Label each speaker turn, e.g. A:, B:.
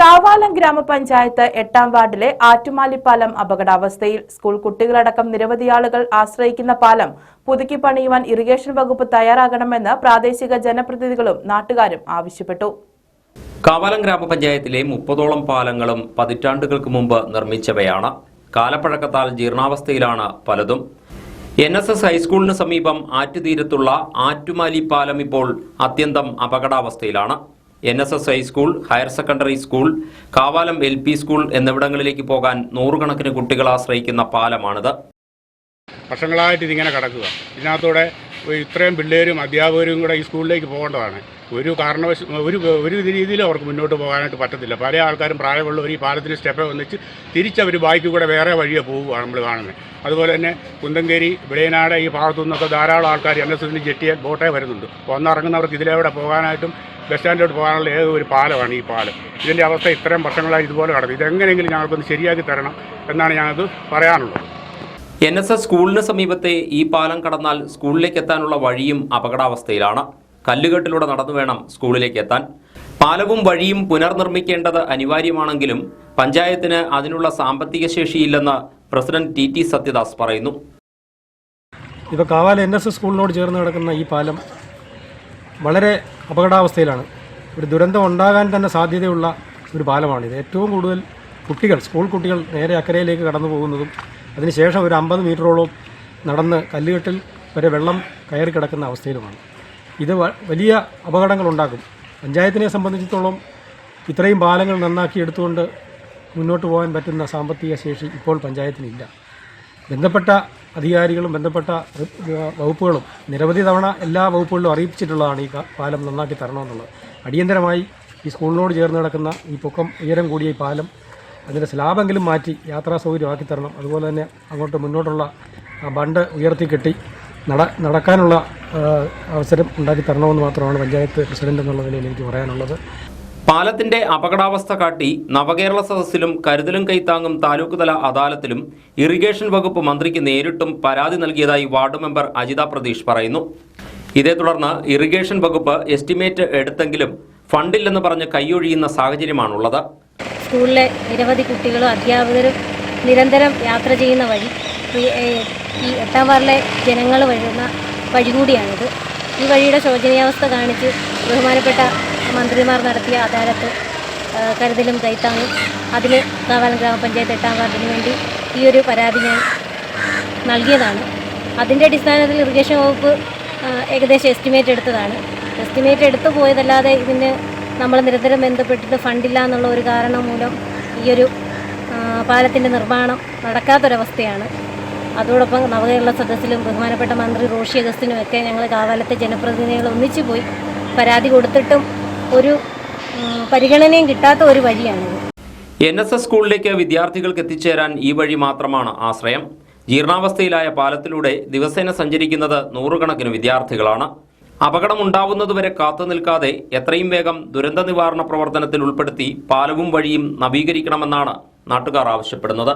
A: കാവാലം ഗ്രാമപഞ്ചായത്ത് എട്ടാം വാർഡിലെ ആറ്റുമാലിപ്പാലം അപകടാവസ്ഥയിൽ സ്കൂൾ കുട്ടികളടക്കം നിരവധി ആളുകൾ ആശ്രയിക്കുന്ന പാലം പുതുക്കി പണിയുവാൻ ഇറിഗേഷൻ വകുപ്പ് തയ്യാറാകണമെന്ന് പ്രാദേശിക ജനപ്രതിനിധികളും നാട്ടുകാരും ആവശ്യപ്പെട്ടു.
B: കാവാലം ഗ്രാമപഞ്ചായത്തിലെ മുപ്പതോളം പാലങ്ങളും പതിറ്റാണ്ടുകൾക്ക് മുമ്പ് നിർമ്മിച്ചവയാണ്. കാലപ്പഴക്കത്താൽ ജീർണാവസ്ഥയിലാണ് പലതും. എൻ എസ് എസ് ഹൈസ്കൂളിന് സമീപം ആറ്റുതീരത്തുള്ള ആറ്റുമാലി പാലം ഇപ്പോൾ അത്യന്തം അപകടാവസ്ഥയിലാണ്. N S S high school higher secondary school Kavalam L P school എന്നിവിടങ്ങളിലേക്ക് പോകാൻ നൂറുകണക്കിന് കുട്ടികൾ ആശ്രയിക്കുന്ന പാലമാണിത്.
C: വർഷങ്ങളായിട്ട് ഇതിങ്ങനെ കിടക്കുക. ഇതിനകത്തൂടെ ഇത്രയും പിള്ളേരും അധ്യാപകരും കൂടെ ഈ സ്കൂളിലേക്ക് പോകേണ്ടതാണ്. ഒരു കാരണവശ ഒരു ഒരു രീതിയിലും അവർക്ക് മുന്നോട്ട് പോകാനായിട്ട് പറ്റത്തില്ല. പല ആൾക്കാരും പ്രായമുള്ളവർ ഈ പാലത്തിന് സ്റ്റെപ്പ് വന്നിച്ച് തിരിച്ചവർ ബാക്കി കൂടെ വേറെ വഴിയെ പോവുകയാണ് നമ്മൾ കാണുന്നത് അതുപോലെ തന്നെ കുന്തങ്കേരി വിളയനാട് ഈ ഭാഗത്തു നിന്നൊക്കെ ധാരാളം ആൾക്കാർ എൻ എസ് എസിന് ജെട്ടിയാൽ ബോട്ടേ വരുന്നുണ്ട്. വന്നിറങ്ങുന്നവർക്ക് ഇതിലൂടെ പോകാനായിട്ടും ബസ് സ്റ്റാൻഡിലോട്ട് പോകാനുള്ള ഏക ഒരു പാലമാണ് ഈ പാലം. ഇതിന്റെ അവസ്ഥ ഇത്രയും വർഷങ്ങളായി ഇതുപോലെ കടന്നു ഇതെങ്ങനെയെങ്കിലും ഞങ്ങൾക്കൊന്ന് ശരിയാക്കി തരണം എന്നാണ് ഞങ്ങൾക്ക് പറയാനുള്ളത്.
B: എൻ എസ് എസ് സ്കൂളിന് സമീപത്തെ ഈ പാലം കടന്നാൽ സ്കൂളിലേക്ക് എത്താനുള്ള വഴിയും അപകടാവസ്ഥയിലാണ്. കല്ലുകെട്ടിലൂടെ നടന്നു വേണം സ്കൂളിലേക്ക് എത്താൻ. പാലവും വഴിയും പുനർനിർമ്മിക്കേണ്ടത് അനിവാര്യമാണെങ്കിലും പഞ്ചായത്തിന് അതിനുള്ള സാമ്പത്തിക ശേഷിയില്ലെന്ന് പ്രസിഡന്റ് ടി ടി സത്യദാസ് പറയുന്നു.
D: ഇപ്പോൾ കാവാല എൻ എസ് എസ് സ്കൂളിനോട് ചേർന്ന് കിടക്കുന്ന ഈ പാലം വളരെ അപകടാവസ്ഥയിലാണ്. ഒരു ദുരന്തം ഉണ്ടാകാൻ തന്നെ സാധ്യതയുള്ള ഒരു പാലമാണിത്. ഏറ്റവും കൂടുതൽ കുട്ടികൾ സ്കൂൾ കുട്ടികൾ നേരെ അക്കരയിലേക്ക് കടന്നു പോകുന്നതും അതിനുശേഷം ഒരു അമ്പത് മീറ്ററോളം നടന്ന് കല്ലുകെട്ടിൽ വരെ വെള്ളം കയറി കിടക്കുന്ന അവസ്ഥയിലുമാണ്. ഇത് വലിയ അപകടങ്ങൾ ഉണ്ടാക്കും പഞ്ചായത്തിനെ സംബന്ധിച്ചിടത്തോളം ഇത്രയും പാലങ്ങൾ നന്നാക്കി എടുത്തുകൊണ്ട് മുന്നോട്ട് പോകാൻ പറ്റുന്ന സാമ്പത്തിക ശേഷി ഇപ്പോൾ പഞ്ചായത്തിനില്ല. ബന്ധപ്പെട്ട അധികാരികളും ബന്ധപ്പെട്ട വകുപ്പുകളും നിരവധി തവണ എല്ലാ വകുപ്പുകളിലും അറിയിച്ചിട്ടുള്ളതാണ് ഈ പാലം നന്നാക്കി തരണമെന്നുള്ളത്. അടിയന്തരമായി ഈ സ്കൂളിനോട് ചേർന്ന് കിടക്കുന്ന ഈ പൊക്കം ഉയരം കൂടിയ ഈ പാലം അതിന്റെ സ്ലാബെങ്കിലും മാറ്റി യാത്രാ സൗകര്യമാക്കി തരണം. അതുപോലെ തന്നെ അങ്ങോട്ട് മുന്നോട്ടുള്ള ബണ്ട് ഉയർത്തി കെട്ടി നട നടക്കാനുള്ള അവസരം ഉണ്ടാക്കി തരണമെന്ന് മാത്രമാണ് പഞ്ചായത്ത് പ്രസിഡന്റ് എന്നുള്ള നിലയിൽ എനിക്ക് പറയാനുള്ളത്.
B: പാലത്തിന്റെ അപകടാവസ്ഥ കാട്ടി നവകേരള സദസ്സിലും കരുതലും കൈത്താങ്ങും താലൂക്ക് തല അദാലത്തിലും ഇറിഗേഷൻ വകുപ്പ് മന്ത്രിക്ക് നേരിട്ടും പരാതി നൽകിയതായി വാർഡ് മെമ്പർ അജിത പ്രതീഷ് പറയുന്നു. ഇതേ തുടർന്ന് ഇറിഗേഷൻ വകുപ്പ് എസ്റ്റിമേറ്റ് എടുത്തെങ്കിലും ഫണ്ടില്ലെന്ന് പറഞ്ഞ് കൈയൊഴിയുന്ന സാഹചര്യമാണുള്ളത്.
E: സ്കൂളിലെ നിരവധി കുട്ടികളും അധ്യാപകരും നിരന്തരം യാത്ര ചെയ്യുന്ന വഴി ഈ- എട്ടാം വാറിലെ ജനങ്ങൾ വരുന്ന വഴി കൂടിയാണിത് ഈ വഴിയുടെ ശോചനീയാവസ്ഥ കാണിച്ച് ബഹുമാനപ്പെട്ട മന്ത്രിമാർ നടത്തിയ അദാലത്ത് കരുതലും കൈത്താങ്ങും അതിന് കാവാലം ഗ്രാമപഞ്ചായത്ത് എട്ടാം വാർഡിന് വേണ്ടി ഈ ഒരു പരാതി ഞാൻ നൽകിയതാണ്. അതിന്റെ അടിസ്ഥാനത്തിൽ ഇറിഗേഷൻ വകുപ്പ് ഏകദേശം എസ്റ്റിമേറ്റ് എടുത്തതാണ്. എസ്റ്റിമേറ്റ് എടുത്തു പോയതല്ലാതെ ഇതിന് നമ്മൾ നിരന്തരം ബന്ധപ്പെട്ടിട്ട് ഫണ്ടില്ല എന്നുള്ള ഒരു കാരണം മൂലം ഈയൊരു പാലത്തിന്റെ നിർമ്മാണം നടക്കാത്തൊരവസ്ഥയാണ്. അതോടൊപ്പം നവകേരള സദസ്സിലും ബഹുമാനപ്പെട്ട മന്ത്രി റോഷി അഗസ്റ്റിനും ഒക്കെ ഞങ്ങൾ കാവാലത്തെ ജനപ്രതിനിധികൾ ഒന്നിച്ചു പോയി പരാതി കൊടുത്തിട്ടും ഒരു പരിഗണനയും കിട്ടാത്ത ഒരു വഴിയാണിത്.
B: എൻ എസ് എസ് സ്കൂളിലേക്ക് വിദ്യാർത്ഥികൾക്ക് എത്തിച്ചേരാൻ ഈ വഴി മാത്രമാണ് ആശ്രയം. ജീർണാവസ്ഥയിലായ പാലത്തിലൂടെ ദിവസേന സഞ്ചരിക്കുന്നത് നൂറുകണക്കിന് വിദ്യാർത്ഥികളാണ്. അപകടമുണ്ടാവുന്നതുവരെ കാത്തു നിൽക്കാതെ എത്രയും വേഗം ദുരന്ത നിവാരണ പ്രവർത്തനത്തിൽ ഉൾപ്പെടുത്തി പാലവും വഴിയും നവീകരിക്കണമെന്നാണ് നാട്ടുകാർ ആവശ്യപ്പെടുന്നത്